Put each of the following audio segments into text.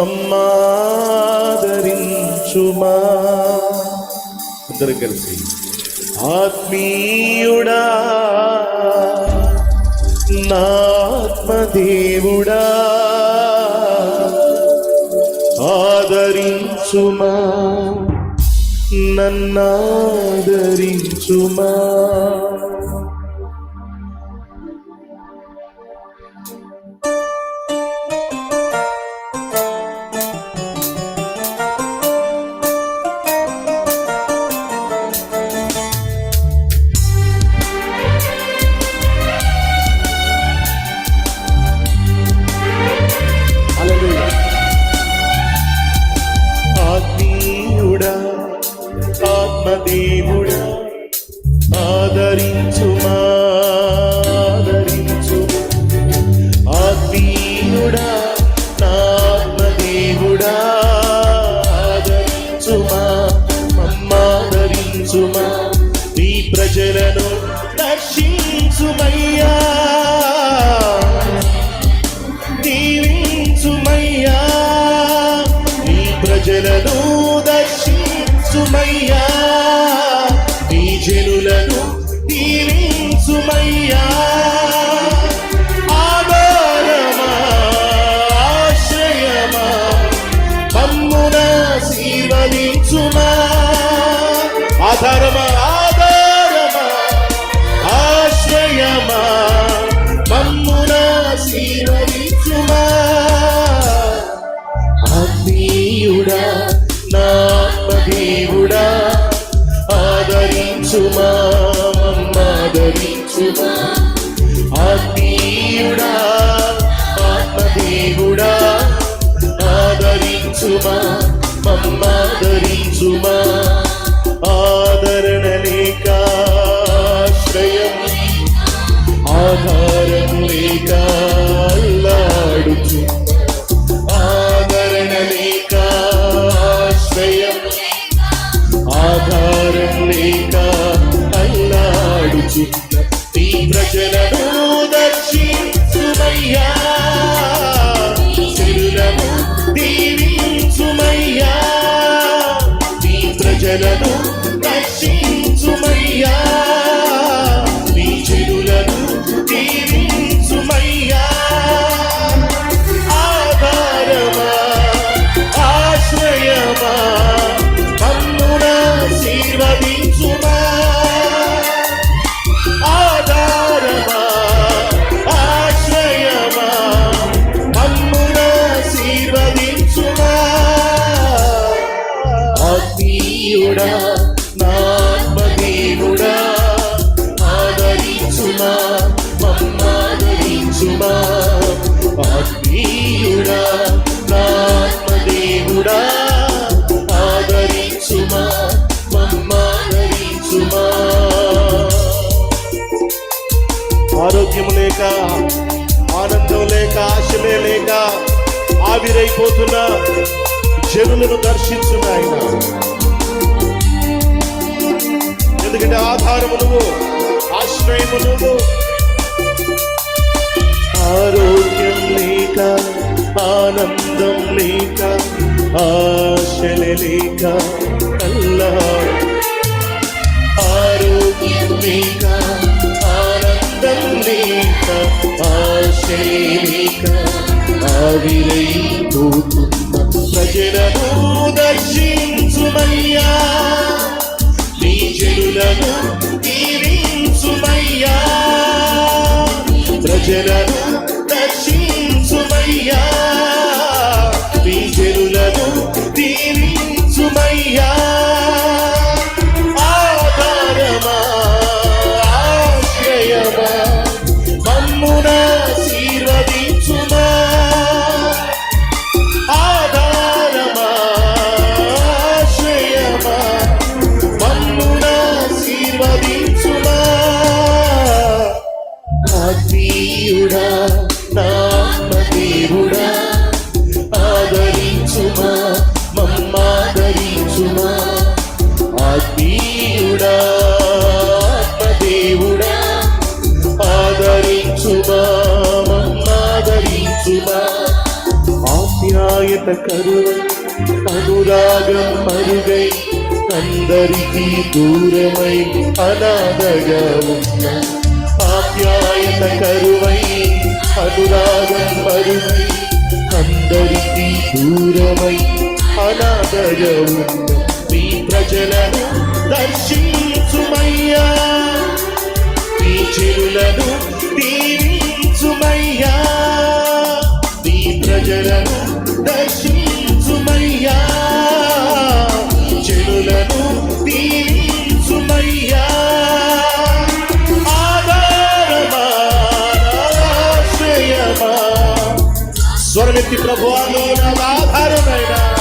మమ్మాదరించుమా అందరం కలిసి ఆత్మీయుడా నాత్మదేవుడా ఆదరించుమా. నన్నాదరించుమా. దీవించుమయ్యా ఆధారమా ఆశ్రయమా మమ్మున శీర్వదించుమా ఆధారమా ఆధారమా ఆశ్రయమా మమ్మున శీర్వదించుమా ఆత్మీయుడా నాత్మదేవుడా ఆదరించుమా. మమ్మాదరించుమా ఆత్మీయుడా ఆత్మదేవుడా ఆదరించుమా మమ్మాదరించుమా. ఆదరణ లేక ఆశ్రయం ఆధారం లేక అల్లాడుచు. ఆదరణ లేక ఆశ్రయం ఆధారం లేక అల్లాడుచు నీ ప్రజలను దర్శించుమయ్యా చెరులను దీవించుమయ్యా ఆత్మీయుడా నాత్మదేవుడా ఆదరించుమా మమ్మాదరించుమా. ఆత్మీయుడా నాత్మదేవుడా ఆదరించుమా మమ్మాదరించుమా. ఆరోగ్యం లేక ఆనందం లేక ఆశలే లేక ఆవిరైపోతున్న జనులను దర్శించున్నాయన ఎందుకంటే ఆధారము నువ్వు ఆశ్రయము నువ్వు. ఆరోగ్యం లేక ఆనందం లేక ఆశల లేక అల్లా ఆరోగ్యం లేక ఆనందం లేక ఆశలేక ఆవిరై ఆవిరైపోతున్న ప్రజలను దర్శించుమయ్యా. చెడులను జనులను దీవించుమయ్యా. ప్రజలను దర్శించుమయ్యా ఆప్యాయత కరువై అనురాగం మరుగై అందరికీ దూరమై అనాథగా ఉన్న ఆప్యాయత కరువై అనురాగం మరుగై అందరికీ దూరమై అనాథగా ఉన్న మీ ప్రజలను దర్శించుమయ్యా మీ చెరులను తీరి స్వరమెత్తి ప్రభువాను నాకు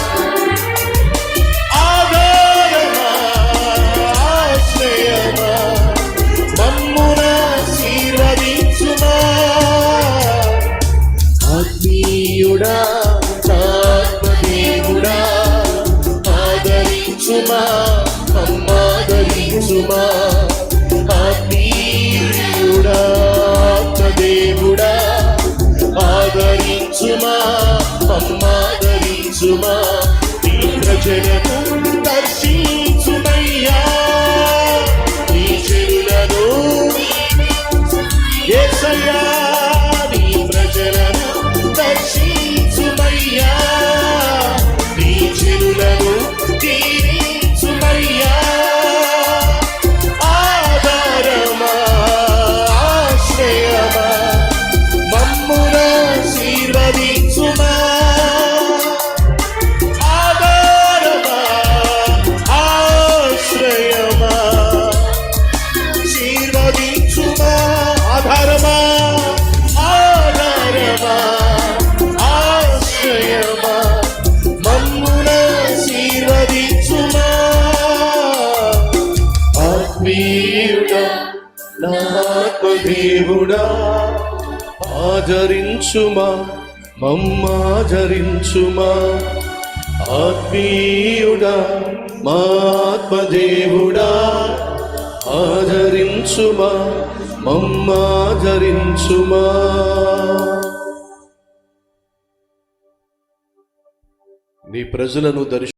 దేవుడా ఆచరించుమా మమ్మాచరించుమా ఆత్మీయుడా మా ఆత్మదేవుడా ఆదరించుమా మమ్మాదరించుమా. నీ ప్రజలను దర్శ